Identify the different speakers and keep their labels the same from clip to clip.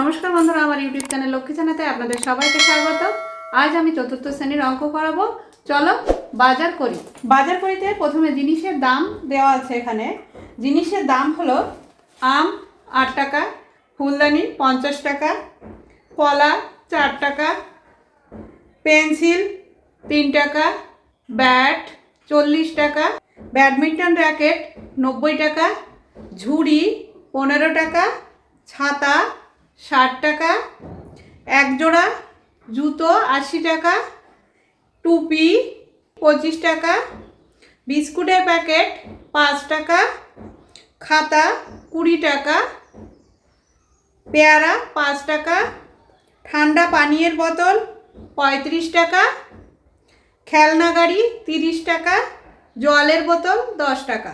Speaker 1: নমস্কার বন্ধুরা, আমার ইউটিউব চ্যানেল লক্ষ্মী জানাতে আপনাদের সবাইকে স্বাগত। আজ আমি চতুর্থ শ্রেণির অঙ্ক করাবো। চলো, বাজার করি। বাজার করিতে প্রথমে জিনিসের দাম দেওয়া আছে এখানে। জিনিসের দাম হলো আম আট টাকা, ফুলদানি পঞ্চাশ টাকা, কলা চার টাকা, পেন্সিল তিন টাকা, ব্যাট চল্লিশ টাকা, ব্যাডমিন্টন র্যাকেট নব্বই টাকা, ঝুড়ি পনেরো টাকা, ছাতা ষাট টাকা, এক জোড়া জুতো আশি টাকা, টুপি পঁচিশ টাকা, বিস্কুটের প্যাকেট পাঁচ টাকা, খাতা কুড়ি টাকা, পেয়ারা পাঁচ টাকা, ঠান্ডা পানীয়ের বোতল পঁয়ত্রিশ টাকা, খেলনা গাড়ি তিরিশ টাকা, জলের বোতল দশ টাকা।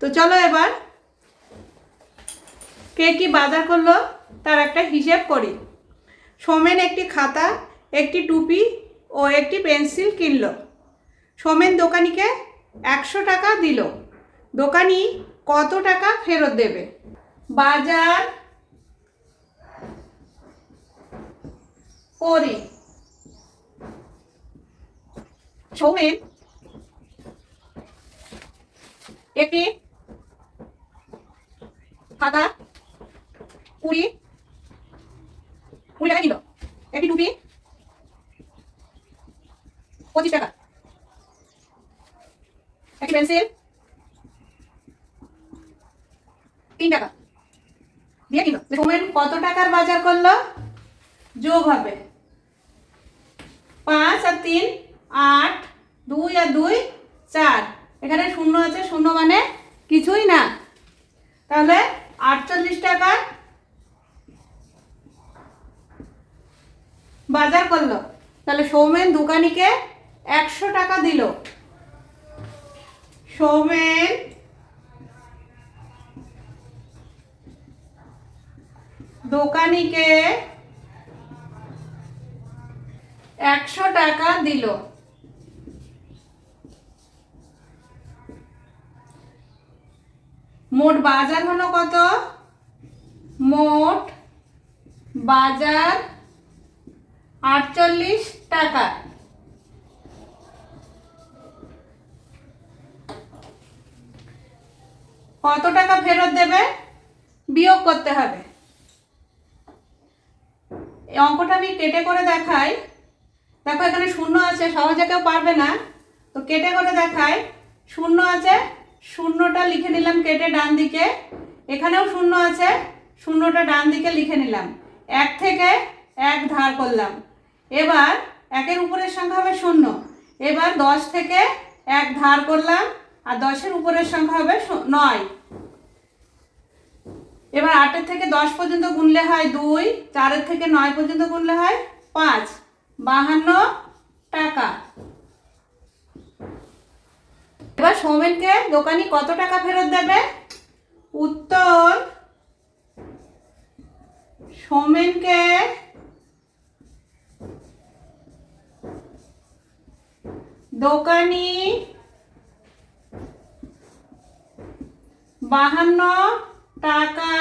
Speaker 1: তো চলো এবার কে কি বাজার করল? তার একটা হিসেব করি। সোমেন একটি খাতা, একটি টুপি ও একটি পেন্সিল কিনলো। সোমেন দোকানিকে একশো টাকা দিল। দোকানি কত টাকা ফেরত দেবে? বাজার করি সোমেন একটি খাতা, কুড়ি কুড়ি টাকা নিল একটি টুপি, পঁচিশ টাকা। একটি পেন্সিল, তিন টাকা। দিয়ে কিলো। সৌমেন কত টাকার বাজার করল? যোগ হবে। পাঁচ আর তিন, আট, দুই আর দুই, চার। এখানে শূন্য আছে, শূন্য মানে কিছুই না। তাহলে আটচল্লিশ টাকা বাজার করল। তাহলে সৌমেন দোকানিকে একশো টাকা দিল। সৌমেন দোকানিকে একশো টাকা দিল। মোট বাজার হলো কত? মোট বাজার আটচল্লিশ টাকা। কত টাকা ফেরত দেবে? বিয়োগ করতে হবে। এই অঙ্কটা আমি কেটে করে দেখাই। দেখো এখানে শূন্য আছে, সহজে কেউ পারবে না। তো কেটে করে দেখাই। শূন্য আছে, শূন্যটা লিখে নিলাম কেটে ডান দিকে। এখানেও শূন্য আছে, শূন্যটা ডান দিকে লিখে নিলাম। এক থেকে এক ধার করলাম। এবার একের উপরের সংখ্যা হবে শূন্য। এবার দশ থেকে এক ধার করলাম, আর দশের উপরের সংখ্যা হবে নয়। এবার আটের থেকে দশ পর্যন্ত গুনলে হয় দুই, চারের থেকে নয় পর্যন্ত গুনলে হয় পাঁচ। বাহান্ন টাকা। এবার সৌমেনকে দোকানি কত টাকা ফেরত দেবে? উত্তর সৌমেনকে দোকানি বাহান্ন টাকা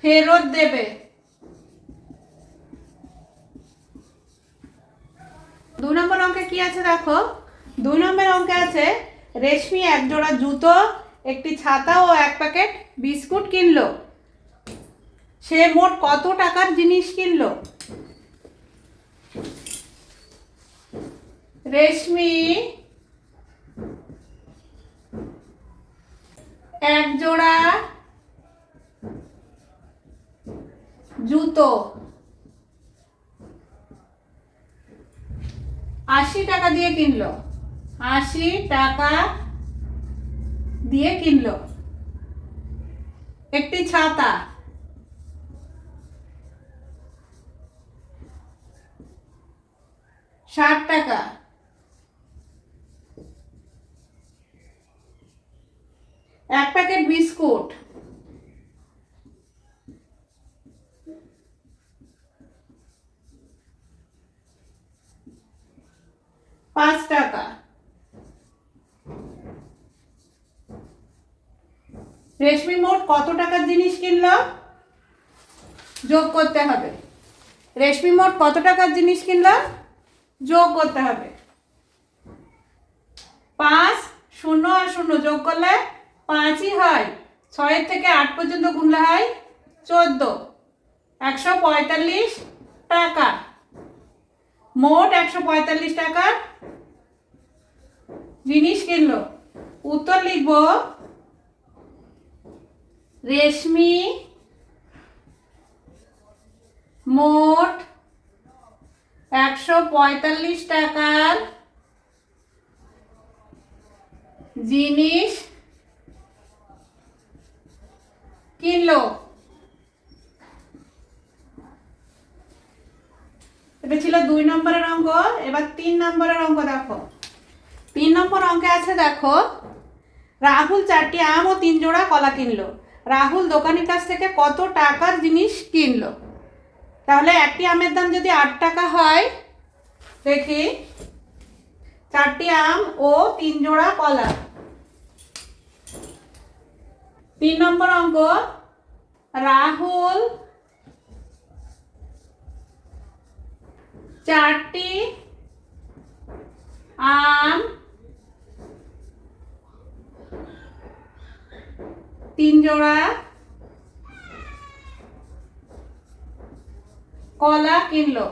Speaker 1: ফেরত দেবে। দু নম্বর অঙ্কে কি আছে দেখো? দুই নম্বর অঙ্কে আছে, রেশমি এক জোড়া জুতো, একটি ছাতা ও এক প্যাকেট বিস্কুট কিনলো। সে মোট কত টাকার জিনিস কিনলো? রেশমি। এক জোড়া জুতো। আশি টাকা দিয়ে কিনলো। আশি টাকা দিয়ে কিনলো। একটি ছাতা। ষাট টাকা। এক প্যাকেট বিস্কুট। পাঁচ টাকা। রেশমি মোট কত টাকার জিনিস কিনলো? যোগ করতে হবে। রেশমি মোট কত টাকার জিনিস কিনলো? যোগ করতে হবে। পাঁচ, শূন্য আর শূন্য যোগ করলে পাঁচই হয়। ছয়ের থেকে আট পর্যন্ত গুনলে হয় চোদ্দ। একশো পঁয়তাল্লিশ টাকা। মোট একশো পঁয়তাল্লিশ টাকার জিনিস কিনলো। উত্তর লিখব, রেশমি মোট একশো পঁয়তাল্লিশ টাকার জিনিস কিনলো। এটা ছিল দুই নম্বরের অঙ্ক, এবার তিন নম্বরের অঙ্ক দেখো। তিন নম্বর অঙ্কে আছে দেখো, রাহুল চারটি আম ও তিন জোড়া কলা কিনলো। রাহুল দোকানের কাছ থেকে কত টাকার জিনিস কিনলো? তাহলে একটি আমের দাম যদি আট টাকা হয়, দেখি। চারটি আম ও তিন জোড়া কলা। তিন নম্বর অঙ্ক। রাহুল চারটি আম তিন জোড়া কলা কিনলো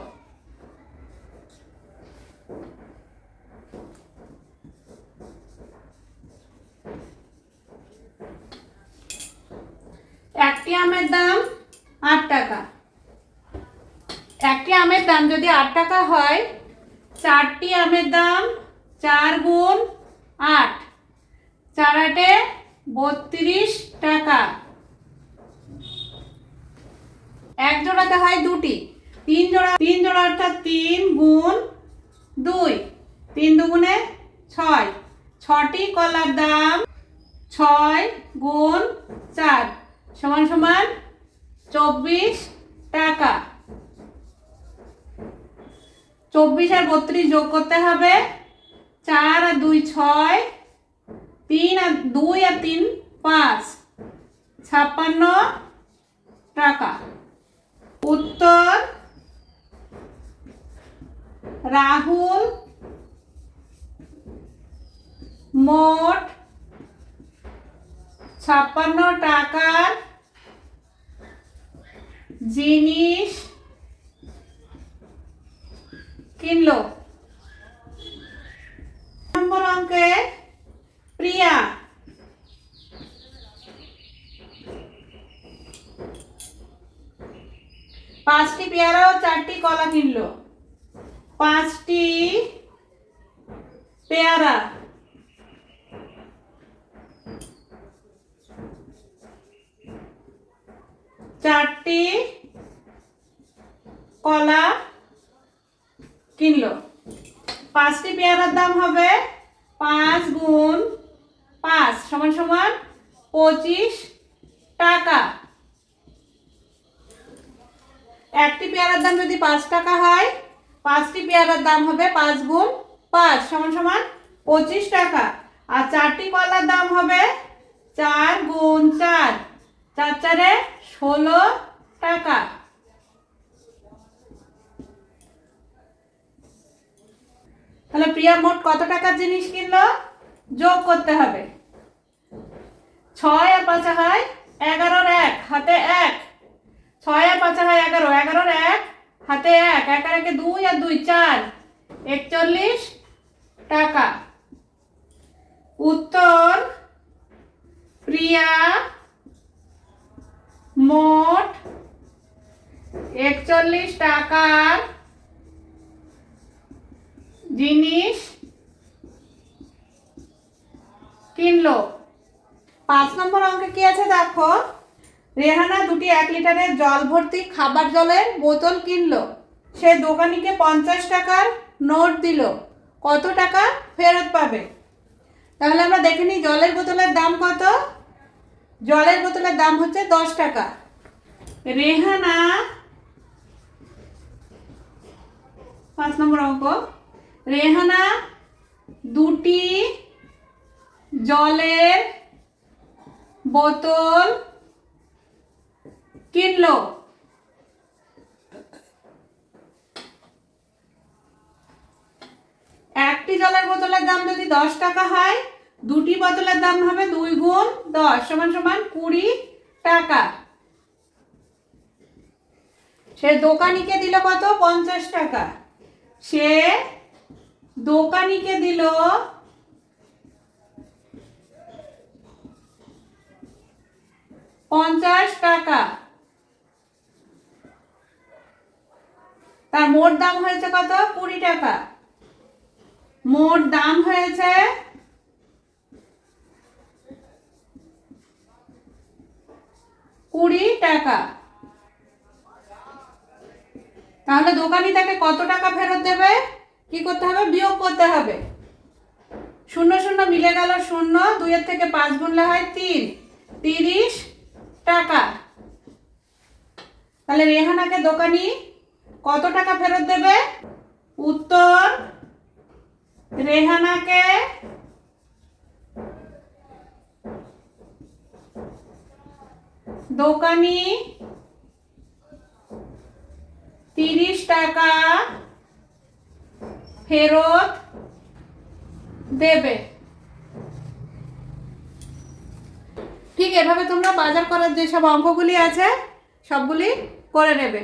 Speaker 1: একটি আমের দাম আট টাকা একটি আমের দাম যদি আট টাকা হয়, চারটি আমের দাম চার গুণ আট। চার আটে বত্রিশ টাকা। এক জোড়াতে হয় দুটি। তিন জোড়া তিন জোড়া অর্থাৎ তিন গুণ দুই। তিন দুগুণে ছয়। ছটি কলার দাম ছয় গুণ চার। সমান সমান চব্বিশ টাকা। চব্বিশ আর বত্রিশ যোগ করতে হবে। চার আর দুই ছয়, তিন আর দুই আর তিন পাঁচ। ছাপ্পান্ন টাকা। উত্তর, রাহুল, মোট ছাপ্পান্ন টাকার জিনিস কিনলো। নম্বর অঙ্কে প্রিয়া। পাঁচটি পেয়ারা ও চারটি কলা কিনলো। পাঁচটি পেয়ারা। চারটি কলা কিনলো। পাঁচটি পেয়ারার দাম হবে পাঁচ গুণ পাঁচ, সমান সমান পঁচিশ টাকা। একটি পেয়ারার দাম যদি পাঁচ টাকা হয়, পাঁচটি পেয়ারার দাম হবে পাঁচ গুণ পাঁচ, সমান সমান পঁচিশ টাকা। আর চারটি কলার দাম হবে চার গুণ চার চার চারে ষোলো টাকা। তাহলে প্রিয়া মোট কত টাকার জিনিস কিনলো? যোগ করতে হবে। ছয় আর পাঁচা হয় এগারোর এক, হাতে এক। ছয় আর পাঁচা হয় এগারো, এগারোর এক, হাতে এক। এক আর একে দুই আর দুই, চার। একচল্লিশ টাকা। উত্তর, প্রিয়া মোট একচল্লিশ টাকার জিনিস কিনলো। পাঁচ নম্বর অঙ্কে কি আছে দেখো? রেহানা দুটি এক লিটারের জল ভর্তি খাবার জলের বোতল কিনলো। সে দোকানিকে পঞ্চাশ টাকার নোট দিল। কত টাকা ফেরত পাবে? তাহলে আমরা দেখে নিই, জলের বোতলের দাম কত? জলের বোতলের দাম হচ্ছে দশ টাকা। রেহানা, পাঁচ নম্বর অঙ্ক। রেহানা, দুটি জলের বোতল কিনলো। একটি জলের বোতলের দাম যদি দশ টাকা হয়, দুটি বোতলের দাম হবে দুই গুণ দশ, সমান সমান কুড়ি টাকা। সে দোকানিকে দিল কত? পঞ্চাশ টাকা। সে দোকানিকে দিল। পঞ্চাশ টাকা। তার মোট দাম হয়েছে কত? কুড়ি টাকা। মোট দাম হয়েছে কুড়ি টাকা। তাহলে দোকানি তাকে কত টাকা ফেরত দেবে? কি করতে হবে? বিয়োগ করতে হবে। শূন্য শূন্য মিলে গেল শূন্য, দুইয়ের থেকে পাঁচ গুনলে হয় তিন। তিরিশ টাকা। তাহলে রেহানাকে দোকানি কত টাকা ফেরত দেবে? উত্তর, রেহানাকে দোকানি তিরিশ টাকা ফেরত দেবে। ঠিক এভাবে তোমরা বাজার করার যে সব অঙ্কগুলি আছে সবগুলি করে নেবে।